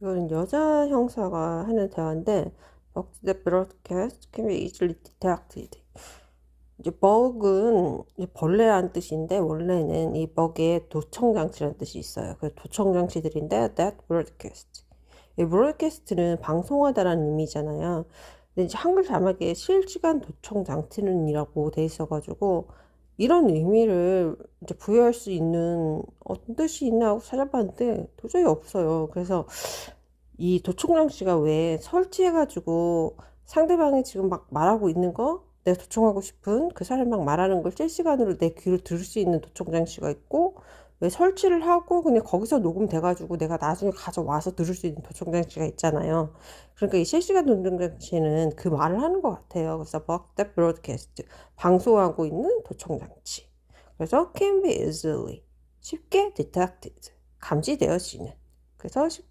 이거는 여자 형사가 하는 대화인데 broadcast can be easily detected. 이제 이제 벌레라는 뜻인데 원래는 이 bug에 도청 장치라는 뜻이 있어요. 그래서 도청 장치들인데 that broadcast. 이 broadcast는 방송하다라는 의미잖아요. 근데 이제 한글 자막에 실시간 도청 장치는이라고 돼 있어가지고 이런 의미를 이제 부여할 수 있는 어떤 뜻이 있나 하고 찾아봤는데 도저히 없어요. 그래서 이 도청 장치가 왜 설치해가지고 상대방이 지금 막 말하고 있는 거 내가 도청하고 싶은 그 사람이 막 말하는 걸 실시간으로 내 귀로 들을 수 있는 도청 장치가 있고 왜 설치를 하고 그냥 거기서 녹음돼가지고 내가 나중에 가져와서 들을 수 있는 도청 장치가 있잖아요. 그러니까 이 실시간 도청 장치는 그 말을 하는 것 같아요. 그래서 that broadcast 방송하고 있는 도청 장치. 그래서 can be easily 쉽게 detected 감지되어지는. 그래서 쉽-